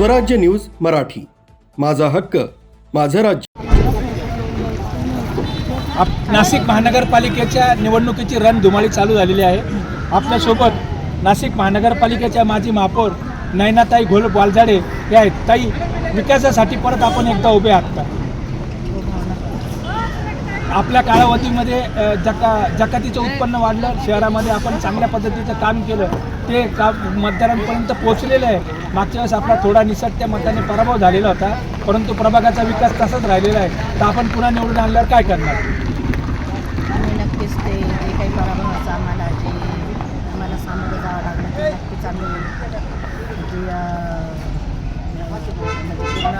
स्वराज्य न्यूज मराठी. माझा हक्क माझं राज्य. आप नाशिक महानगरपालिकेच्या निवडणुकीची रणधुमाळी चालू झालेली आहे. आपल्यासोबत नाशिक महानगरपालिकेच्या माजी महापौर नयनाताई घोल वालझाडे हे आहेत. ताई विकासासाठी परत आपण एकदा उभे आहात का? आपल्या कालावधीमध्ये जका जकातीचं उत्पन्न वाढलं शहरामध्ये आपण चांगल्या पद्धतीचं काम केलं ते काम मतदारांपर्यंत पोहोचलेलं आहे. मागच्या वेळेस आपला थोडा निसटत्या मताने पराभव झालेला होता परंतु प्रभागाचा विकास तसाच राहिलेला आहे. तर आपण पुन्हा निवडून आणल्यावर काय करणार आम्ही नक्कीच ते जे काही पराभवाचं आम्हाला जे आम्हाला सामोरं जावं लागलं ते नक्कीच आम्ही जे अं, म्हणजे पूर्ण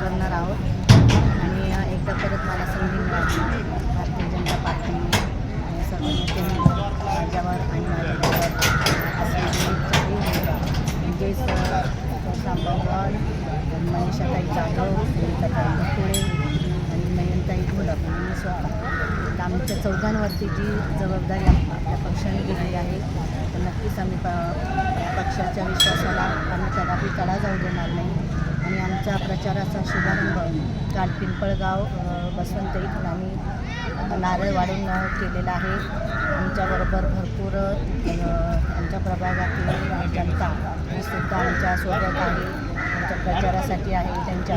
करणार आहोत आणि अं, एकदा परत मला संधी मिळाली भारतीय जनता पार्टी आणि सर्व नेत्यांनी माझ्यावर आणि माझ्यावर म्हणजेच सामगावकर मनीषाताई जाधव सुनीताताई मुकुळे आणि नयनताई घोलप आणि मी स्वतः तर आमच्या चौघांवरती जी जबाबदारी आपल्या पक्षाने दिली आहे तर नक्कीच आम्ही प पक्षाच्या विश्वासाला आम्ही कदापि तडा जाऊ देणार नाही. आणि आमच्या प्रचाराचा शुभारंभ काल पिंपळगाव बसवंत इथून आम्ही नारळ वाढून केलेला आहे. आमच्याबरोबर भरपूर आमच्या प्रभागातील जनता ही सुद्धा आमच्यासोबत आहे त्यांच्या प्रचारासाठी आहे त्यांच्या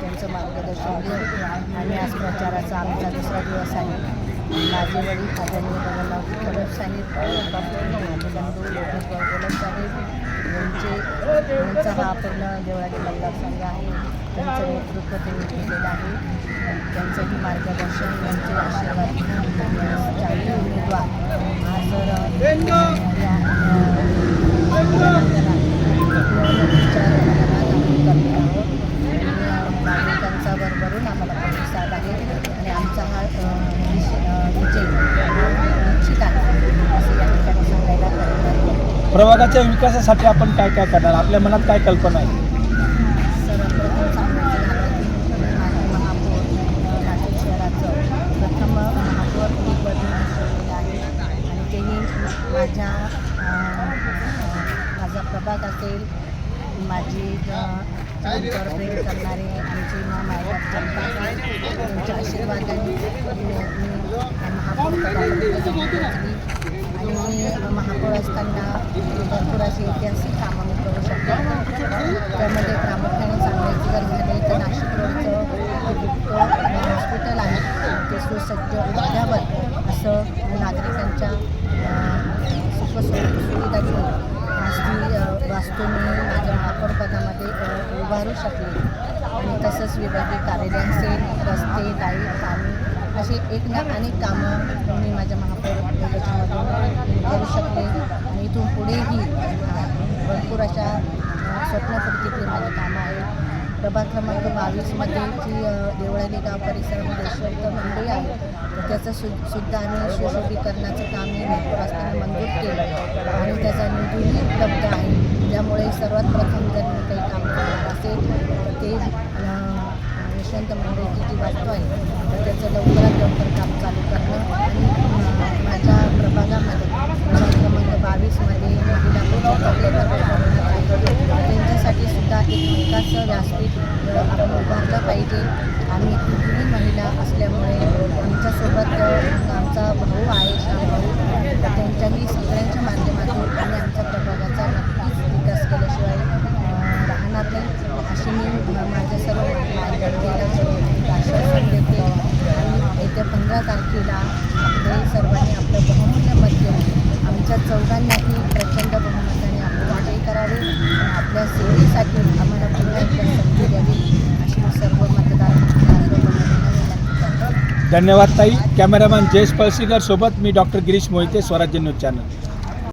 त्यांचं मार्गदर्शन घेऊन आणि आज प्रचाराचा आमचा दुसरा दिवस आहे. माझे वडील आदरणीय बबनराव खडक साहेब माझे बंधू योगेश्वर गोलक साहेब यांचे यांचा हा पूर्ण देवळाली मतदारसंघ आहे. त्यांचं नेतृत्व त्यांनी केलेलं आहे. त्यांचंही मार्गदर्शन यांचे आशीर्वाद चांगले उमेदवार. आज जर या निवडणुकीच्या रिंगणात आम्ही करणार आहोत आणि नागरिकांचा भरभरून आम्हाला प्रतिसाद आहे हा विजय निश्चित आहे. असं या ठिकाणी सांगायला. प्रभागाच्या विकासासाठी आपण काय काय करणार? आपल्या मनात काय कल्पना आहे? सर्वप्रथम सांगायचं झालं की माझे महापौर अ, नाशिक शहराचं प्रथम महापौर ही भूषवलेलं आहे. आणि माझ्या अ, माझा प्रभाग असेल माझी अ, आमच्यावर करणारे आमची मा मायबाप जनता असेल आशीर्वादाने महापौर आणि मी महापौर असताना भरपूर अशी ऐतिहासिक कामं मी करू शकतो त्यामध्ये प्रामुख्याने सांगायचं जर झाले तर नाशिक रोडचं जे हॉस्पिटल आहे ते सुसज्ज अद्यावत असं नागरिकांनी अं, सुखसु सुविधा घेऊन आज ती अं, वास्तू मी माझ्या महापौर पदामध्ये करू शकले आणि तसंच विभागीय कार्यालयांचे रस्ते लाइट पाणी असे एक ना अनेक कामं मी माझ्या महापौर याच्यामधून करू शकले. आणि इथून पुढेही भरपूर अशा स्वप्नपूर्तीतील माझी कामं आहेत. प्रभाग क्रमांक बावीसमध्ये जी देवळाली गाव परिसरामध्ये शब्द मंदिर आहे त्याचं सु सुद्धा आम्ही सुशोभीकरणाचं काम मी भरपूर असताना मंजूर केलं. आणि त्याचा निधीही उपलब्ध आहे. त्यामुळे सर्वात प्रथम जर मी काही काम करणार असेल तर ते अ, यशवंत मंडईची जी वास्तू आहे तर त्याचं लवकरात लवकर काम चालू करणं आणि माझ्या प्रभागामध्ये प्रभाग क्रमांक बावीसमध्ये महिला आहे त्यांच्यासाठी सुद्धा एक विकास व्यासपीठ आपण उभारलं पाहिजे. आम्ही कुठली महिला असल्यामुळे आमच्यासोबत आमचा भाऊ आहे श्याम भाऊ त्यांच्याही सगळ्यांच्या माध्यमातून आम्ही आमच्या प्रभागाचा नक्कीच विकास केल्याशिवाय राहणार नाही. अशी मी माझ्या सर्व जनतेला एक देते आणि येत्या पंधरा तारखेला आपले सर्वांनी आपलं बहुमूल्य मत देऊन आमच्या चौघांनाही प्रचंड बहुमताने आपले वाटही करावे आणि आपल्या सेवेसाठी आम्हाला पुन्हा एकदा संधी द्यावी अशी सर्व मतदार धन्यवाद ताई. कॅमेरामॅन जयेश पळसीकर सोबत मी डॉक्टर गिरीश मोहिते स्वराज्य न्यूज चॅनल.